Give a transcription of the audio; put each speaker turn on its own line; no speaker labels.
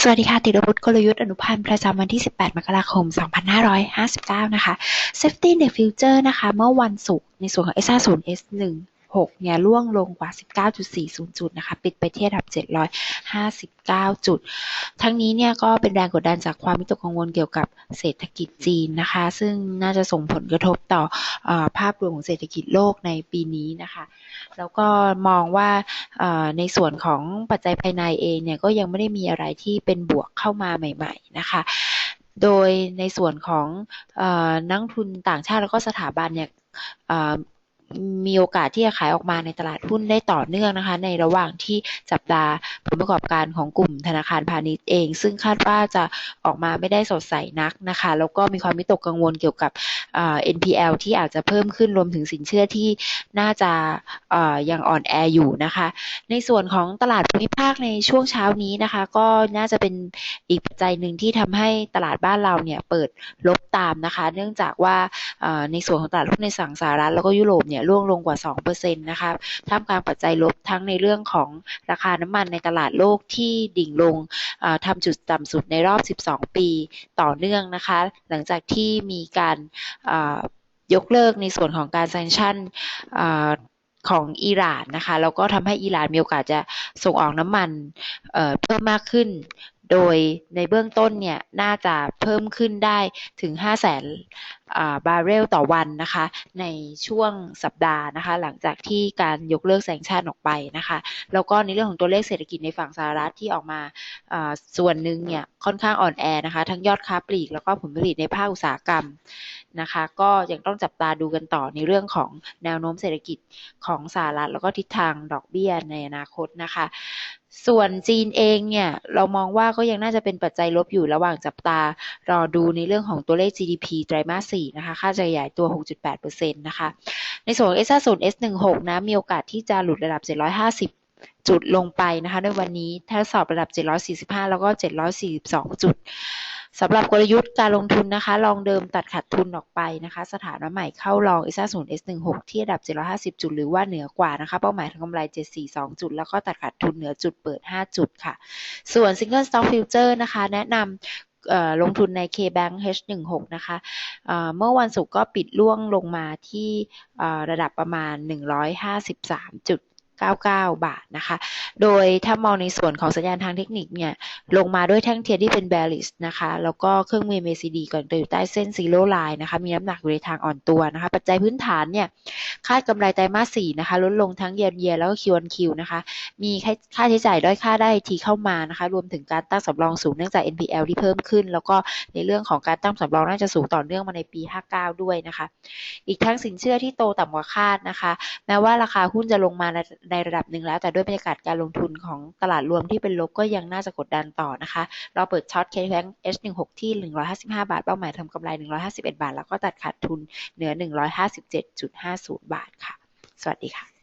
สวัสดีค่ะ ติรพุทธกลยุทธ์อนุพันธ์ประจำวันที่ 18 มกราคม 2559 นะคะ Safety in the Future นะคะ เมื่อวันศุกร์ในส่วนของ s 0 s 1 6 เนี่ยร่วงลงกว่า 19.40 จุดนะคะ ปิดไปที่ระดับ 759 จุด ทั้งนี้เนี่ยก็เป็นแรงกดดันจากความวิตกกังวลเกี่ยวกับเศรษฐกิจจีนนะคะ ซึ่งน่าจะส่งผลกระทบต่ออภาพรวมของเศรษฐกิจโลกในปีนี้นะคะ แล้วก็มองว่าในส่วนของปัจจัยภายในเองเนี่ยก็ยังไม่ได้มีอะไรที่เป็นบวกเข้ามาใหม่ ๆ นะคะโดยในส่วนของนักทุนต่างชาติแล้วก็สถาบันเนี่ย มีโอกาสที่จะขายออกมาในตลาดหุ้นได้ต่อเนื่องนะคะ ในระหว่างที่จับตาผลประกอบการของกลุ่มธนาคารพาณิชย์เอง ซึ่งคาดว่าจะออกมาไม่ได้สดใสนักนะคะ แล้วก็มีความวิตกกังวลเกี่ยวกับ NPL ที่อาจจะเพิ่มขึ้นรวมถึงสินเชื่อที่น่าจะยังอ่อนแออยู่นะคะ ในส่วนของตลาดภูมิภาคในช่วงเช้านี้นะคะ ก็น่าจะเป็นอีกปัจจัยหนึ่งที่ทำให้ตลาดบ้านเราเนี่ยเปิดลบตามนะคะ เนื่องจากว่าในส่วนของตลาดหุ้นในสั่งสหรัฐแล้วก็ยุโรปเนี่ยร่วงลงกว่า 2%นะคะท่ามกลางปัจจัยลบทั้งในเรื่องของราคาน้ำมันในตลาดโลกที่ดิ่งลงทำจุดต่ำสุดในรอบ 12 ปีต่อเนื่องนะคะ หลังจากที่มีการยกเลิกในส่วนของการแซงชั่นของอิหร่านนะคะแล้วก็ทำให้อิหร่านมีโอกาสจะส่งออกน้ำมันเพิ่มมากขึ้น โดยในเบื้องต้นเนี่ยน่าจะเพิ่มขึ้นได้ถึง 5 0 0แสนบาร์เรลต่อวันนะคะ ในช่วงสัปดาห์นะคะ หลังจากที่การยกเลิกแซงชั่นออกไปนะคะ แล้วก็ในเรื่องของตัวเลขเศรษฐกิจในฝั่งสหรัฐที่ออกมาส่วนหนึ่งเนี่ยค่อนข้างอ่อนแอนะคะ ทั้งยอดค้าปลีกแล้วก็ผลผลิตในภาคอุตสาหกรรมนะคะ ก็ยังต้องจับตาดูกันต่อในเรื่องของแนวโน้มเศรษฐกิจของสหรัฐแล้วก็ทิศทางดอกเบี้ยในอนาคตนะคะ ส่วนจีนเองเนี่ย เรามองว่าก็ยังน่าจะเป็นปัจจัยลบอยู่ระหว่างจับตา รอดูในเรื่องของตัวเลข GDP ไตรมาส4นะคะค่าจะขยายตัว 6.8%นะคะ ในส่วนเอง s 0 S16 นะมีโอกาสที่จะหลุดระดับ 750จุดลงไปนะคะในวันนี้ถ้าสอบระดับ 745 แล้วก็ 742 จุด สำหรับกลยุทธ์การลงทุนนะคะ ลองเดิมตัดขาดทุนออกไปนะคะ สถานะใหม่เข้าลอง s 0 S16 ที่ระดับ 750 จุด หรือว่าเหนือกว่านะคะ เป้าหมายทางกำไร 742 จุด แล้วก็ตัดขาดทุนเหนือจุดเปิด 5 จุดค่ะ ส่วน Single Stock Future นะคะ แนะนำลงทุนใน KBank H16 นะคะเมื่อวันศุกร์ก็ปิดล่วงลงมาที่ระดับประมาณ 153 จุด 99 บาทนะคะ โดยถ้ามองในส่วนของสัญญาณทางเทคนิคเนี่ย ลงมาด้วยแท่งเทียนที่เป็น bearish นะคะ แล้วก็เครื่องมือ MACD ก่อนตัวอยู่ใต้เส้น zero line นะคะ มีน้ำหนักอยู่ในทางอ่อนตัวนะคะ ปัจจัยพื้นฐานเนี่ย คาดกำไรไตรมาส4นะคะลดลงทั้งเยียร์เยียแล้วก็ Q on Q นคิวนะคะ มีค่าใช้จ่ายด้อยค่าได้ทีเข้ามานะคะ รวมถึงการตั้งสำรองสูงเนื่องจาก NPL ที่เพิ่มขึ้น แล้วก็ในเรื่องของการตั้งสำรองน่าจะสูงต่อเนื่องมาในปี 59 ด้วยนะคะ อีกทั้งสินเชื่อที่โตต่ำกว่าคาดนะคะ แม้ว่าราคาหุ้นจะลงมาในระดับหนึ่งแล้ว แต่ด้วยบรรยากาศการลงทุนของตลาดรวมที่เป็นลบก็ยังน่าจะกดดันต่อนะคะ เราเปิดช็อตเคแบง H16 ที่ 155 บาท เป้าหมายทำกำไร 151 บาท แล้วก็ตัดขาดทุนเหนือ 157.50บาทค่ะ สวัสดีค่ะ